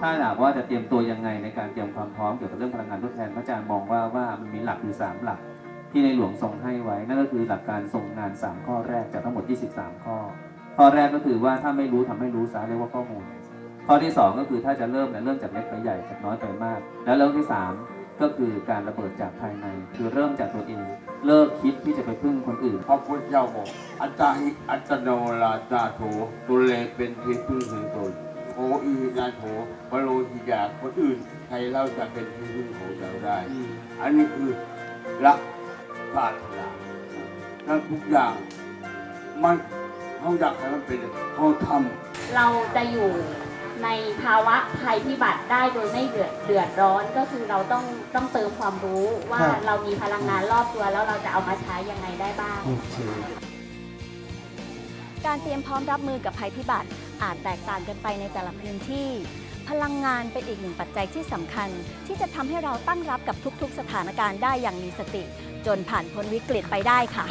ถ้าหากว่าจะเตรียมตัวยังไงในการเตรียมความพร้อมเกี่ยวกับเรื่องพลังงานทดแทนพระอาจารย์มองว่าว่ามันมีหลักอยู่สามหลัก ที่ในหลวงทรงให้ไว้ นั่นก็คือหลักการทรงงาน 3 ข้อแรกจากทั้งหมด 23 ข้อ ข้อแรกก็คือว่าถ้าไม่รู้ทำให้รู้ซะเรียกว่าข้อมูล ข้อที่ 2 ก็คือถ้าจะเริ่มเนี่ยเริ่มจากเล็กไปใหญ่จากน้อยไปมาก แล้วเรื่องที่ 3 ก็คือการระเบิดจากภายใน คือเริ่มจากตัวเองเลิกคิดที่จะไปพึ่งคนอื่น พระพุทธเจ้าบอกอัตตาหิอัตโนราตาโถตุเลเป็นที่พึ่งแห่งตน โออีนาโถปโลหิยาคนอื่นใครเล่าจะเป็นที่พึ่งของเราได้ อันนี้คือรักปรารถนาถ้าทุกอย่างมันเขาอยากให้มันเป็นเขาทำเราจะอยู่ในภาวะภัยพิบัติได้โดยไม่เดือดเดือดร้อนก็คือเราต้องต้องเติมความรู้ว่าครับเรามีพลังงานรอบตัวแล้วเราจะเอามาใช้ยังไงได้บ้างโอเคการเตรียมพร้อมรับมือกับภัยพิบัติ อาจแตกต่างกันไปในแต่ละพื้นที่ พลังงานเป็นอีกหนึ่งปัจจัยที่สำคัญ ที่จะทำให้เราตั้งรับกับทุกๆ สถานการณ์ได้อย่างมีสติ จนผ่านพ้นวิกฤตไปได้ค่ะ